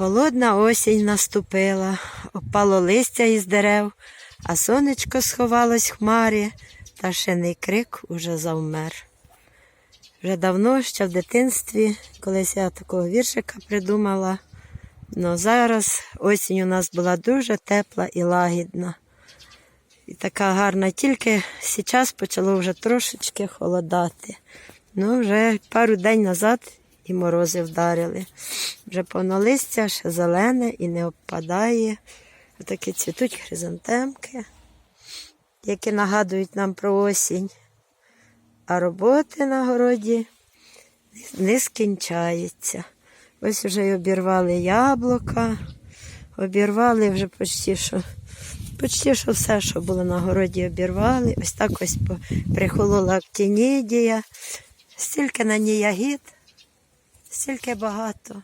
Холодна осінь наступила, опало листя із дерев, а сонечко сховалось в хмарі, та шений крик уже завмер. Вже давно, ще в дитинстві, колись я такого віршика придумала, але зараз осінь у нас була дуже тепла і лагідна. І така гарна, тільки зараз почало вже трошечки холодати. Ну, вже пару день назад і морози вдарили. Вже повно листя, ще зелене і не обпадає. Отакі цвітуть хризантемки, які нагадують нам про осінь. А роботи на городі не скінчається. Ось вже й обірвали яблука, обірвали вже почти що. Почти що все, що було на городі, обірвали. Ось так ось прихолола актінідія. Стільки на ній ягід, стільки багато.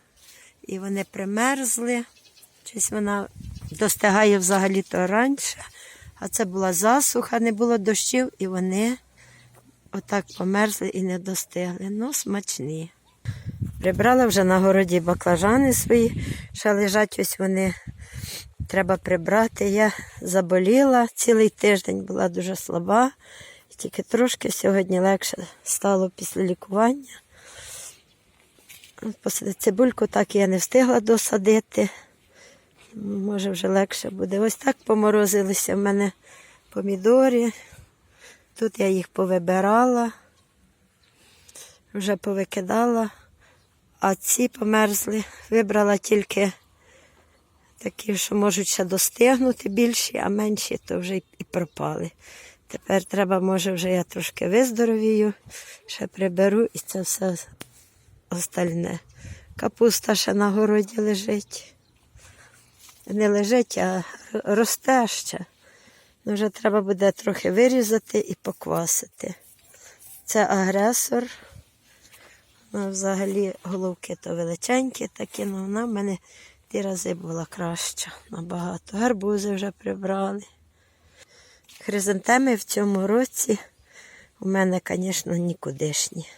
І вони примерзли. Щось вона достигає взагалі-то раніше. А це була засуха, не було дощів, і вони отак померзли і не достигли. Ну, смачні. Прибрала вже на городі баклажани свої, ще лежать ось вони. Треба прибрати. Я заболіла цілий тиждень, була дуже слаба. Тільки трошки сьогодні легше стало після лікування. Цибульку так я не встигла досадити. Може, вже легше буде. Ось так поморозилися в мене помідори. Тут я їх повибирала, вже повикидала, а ці померзли. Вибрала тільки такі, що можуть ще достигнути більші, а менші то вже і пропали. Тепер треба, може, вже я трошки виздоровію, ще приберу і це все остальне. Капуста ще на городі лежить. Не лежить, а росте ще. Ну, вже треба буде трохи вирізати і поквасити. Це агресор. Ну, взагалі головки то величенькі такі, але вона в мене ті рази була краща набагато. Гарбузи вже прибрали. Хризантеми в цьому році у мене, звісно, нікудишні.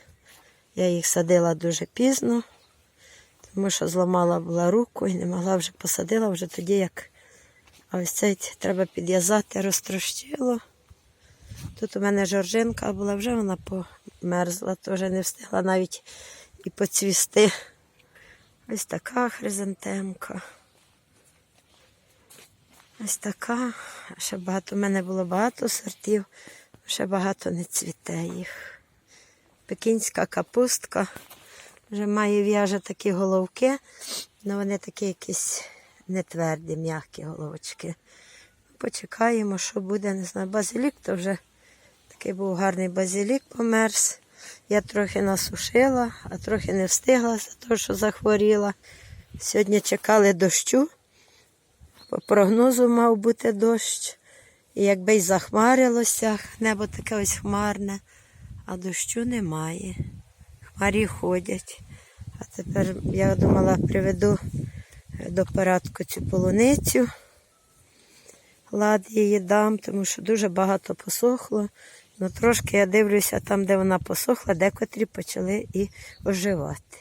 Я їх садила дуже пізно, тому що зламала була руку і не могла вже посадила вже тоді, як а ось цей треба підв'язати, розтрощило. Тут у мене жоржинка була, вже вона померзла, теж не встигла навіть і поцвісти. Ось така хризантемка. Ось така. Ще багато. У мене було багато сортів, ще багато не цвіте їх. Пекінська капустка. Вже має в'яже такі головки, але вони такі якісь не тверді, м'які головочки. Почекаємо, що буде, не знаю. Базилік то вже такий був гарний базилік померз. Я трохи насушила, а трохи не встигла за те, що захворіла. Сьогодні чекали дощу. По прогнозу мав бути дощ. І якби й захмарилося, небо таке ось хмарне, а дощу немає. Хмарі ходять. А тепер я думала, приведу до порядку цю полуницю. Лад її дам, тому що дуже багато посохло. Ну трошки я дивлюся там, де вона посохла, декотрі почали і оживати.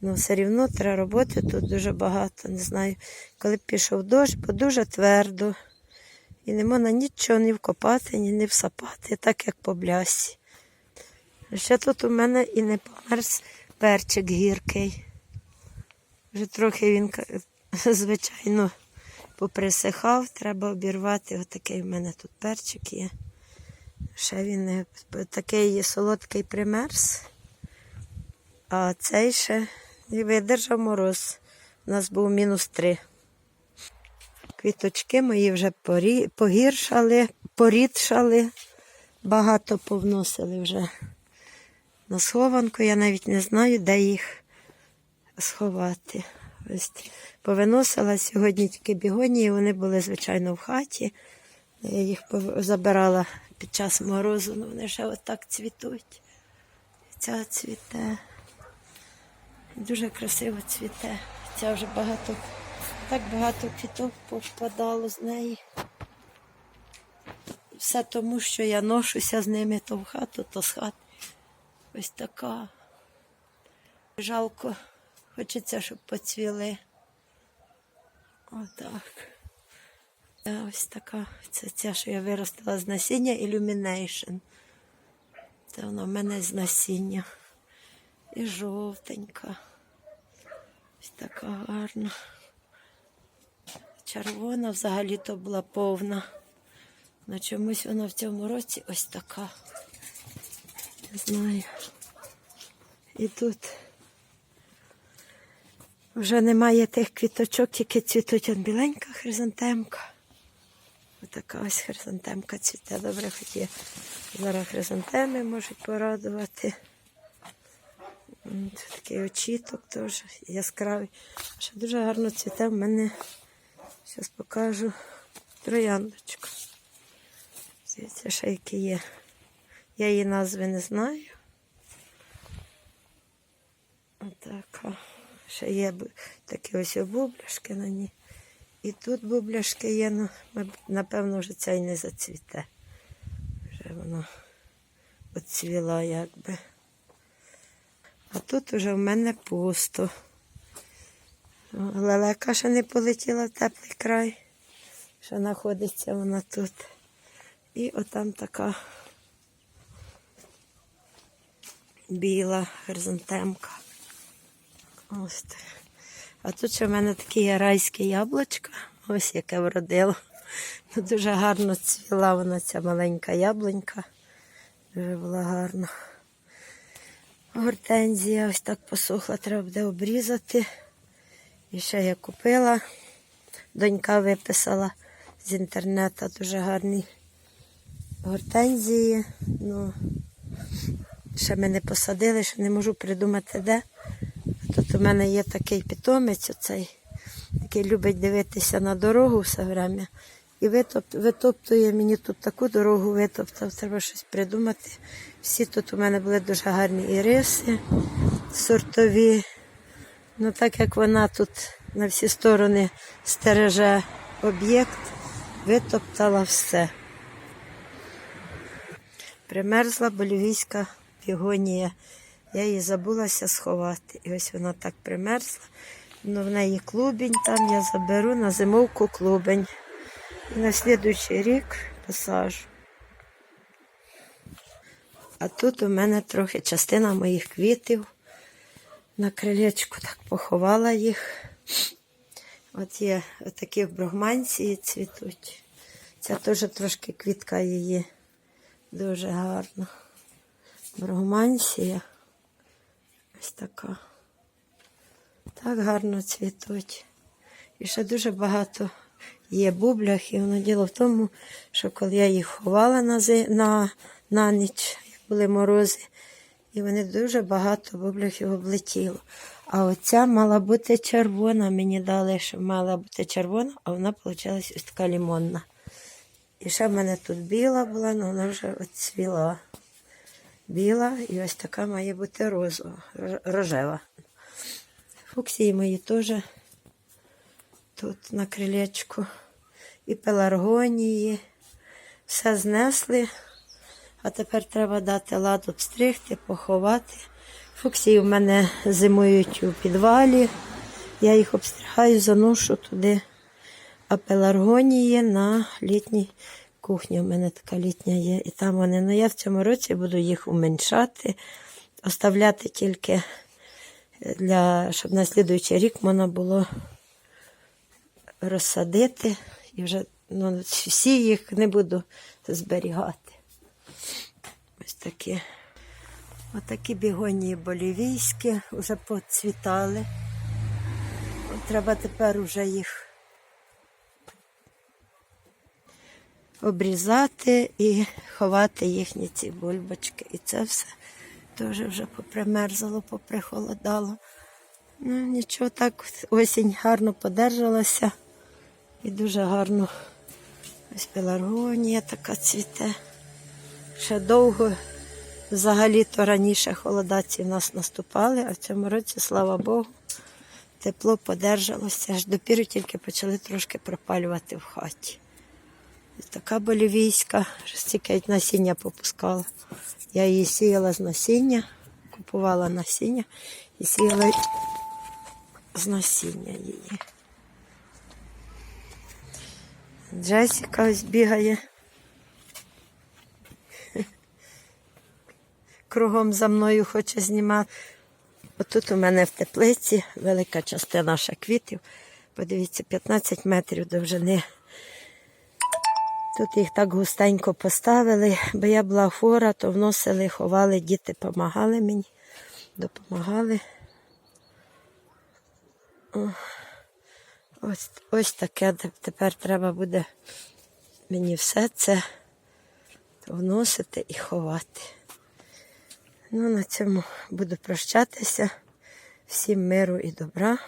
Ну, все рівно треба роботи тут дуже багато. Не знаю, коли пішов дощ, бо дуже твердо. І не можна нічого ні вкопати, ні не всапати, так як по блясі. Ще тут у мене і не померз перчик гіркий. Вже трохи він, звичайно, поприсихав, треба обірвати. Отакий в мене тут перчик є. Ще він не такий солодкий примерз. А цей ще і видержав мороз. У нас був мінус три. Квіточки мої вже порі... погіршали, порідшали, багато повносили вже на схованку. Я навіть не знаю, де їх сховати. Ось повиносила сьогодні тільки бігонії, вони були, звичайно, в хаті. Я їх забирала під час морозу, ну вони ще отак цвітуть. Ця цвіте. Дуже красиво цвіте. Ця вже багато, так багато квіток попадало з неї. Все тому, що я ношуся з ними то в хату, то з хати. Ось така. Жалко. Хочеться, щоб поцвіли. Отак. Та ось така. Це ця, що я виростила з насіння Illumination. Це вона в мене з насіння. І жовтенька. Ось така гарна. Червона взагалі то була повна. На чомусь вона в цьому році ось така. Не знаю. І тут вже немає тих квіточок, тільки цвітуть он біленька хризантемка. Отака ось хризантемка цвіте. Добре хоч є. Зараз хризантеми можуть порадувати. Тут такий очіток теж яскравий. Ще дуже гарно цвіте в мене. Зараз покажу трояндочка. Дивіться, ще які є. Я її назви не знаю. Отака. Ще є такі ось бубляшки на ній. І тут бубляшки є, ну, напевно, вже ця й не зацвіте. Вже вона оцвіла якби. А тут вже в мене пусто. Лелека ще не полетіла в теплий край. Ще знаходиться вона тут. І отам така біла хризантемка. Ось так. А тут ще в мене таке райське яблучко. Ось яке вродило. Ну, дуже гарно цвіла вона ця маленька яблунька. Дуже була гарна. Гортензія ось так посохла, треба буде обрізати. І ще я купила. Донька виписала з інтернету дуже гарні гортензії. Ну, ще ми не посадили, ще не можу придумати де. Тут у мене є такий питомець, оцей, який любить дивитися на дорогу все время. І витоп, витоптує мені тут таку дорогу витоптав, треба щось придумати. Всі тут у мене були дуже гарні іриси, сортові. Ну так як вона тут на всі сторони стереже об'єкт, витоптала все. Примерзла болівійська пігонія. Я її забулася сховати. І ось вона так примерзла. Ну, в неї клубень там я заберу на зимовку клубень. І на слідуючий рік посажу. А тут у мене трохи частина моїх квітів. На крилечку так поховала їх. От є такі в брогманції цвітуть. Ця теж трошки квітка її. Дуже гарна. Брогмансія. Ось така. Так гарно цвітуть. І ще дуже багато є бубляхів. Ну, діло в тому, що коли я їх ховала на, зи- на, на ніч, були морози, і вони дуже багато бубляхів облетіло. А оця мала бути червона. Мені дали, що мала бути червона, а вона вийшла ось така лімонна. І ще в мене тут біла була, але вона вже оцвіла. Біла і ось така має бути розова, рожева. Фуксії мої теж тут на крилечку. І пеларгонії. Все знесли. А тепер треба дати лад обстригти, поховати. Фуксії в мене зимують у підвалі. Я їх обстригаю, заношу туди. А пеларгонії на літній кухні. У мене така літня є. І там вони. Ну я в цьому році буду їх уменьшати, оставляти тільки для, щоб на слідуючий рік можна було розсадити. І вже ну, всі їх не буду зберігати. Ось такі. Отакі бігонії болівійські вже поцвітали. Треба тепер уже їх обрізати і ховати їхні ці бульбочки. І це все теж вже попримерзало, поприхолодало. Ну, нічого так, осінь гарно подержалася і дуже гарно. Ось пеларгонія така цвіте. Ще довго, взагалі-то раніше холодаці в нас наступали, а в цьому році, слава Богу, тепло подержалося. Аж допіру тільки почали трошки пропалювати в хаті. Ось така болівійська, вже стільки насіння попускала. Я її сіяла з насіння, купувала насіння і сіяла з насіння її. Джесіка ось бігає. Кругом за мною хоче знімати. Отут у мене в теплиці велика частина ще квітів. Подивіться, 15 метрів довжини. Тут їх так густенько поставили, бо я була хвора, то вносили, ховали, діти допомагали мені, допомагали. Ось, ось таке тепер треба буде мені все це вносити і ховати. Ну, на цьому буду прощатися. Всім миру і добра.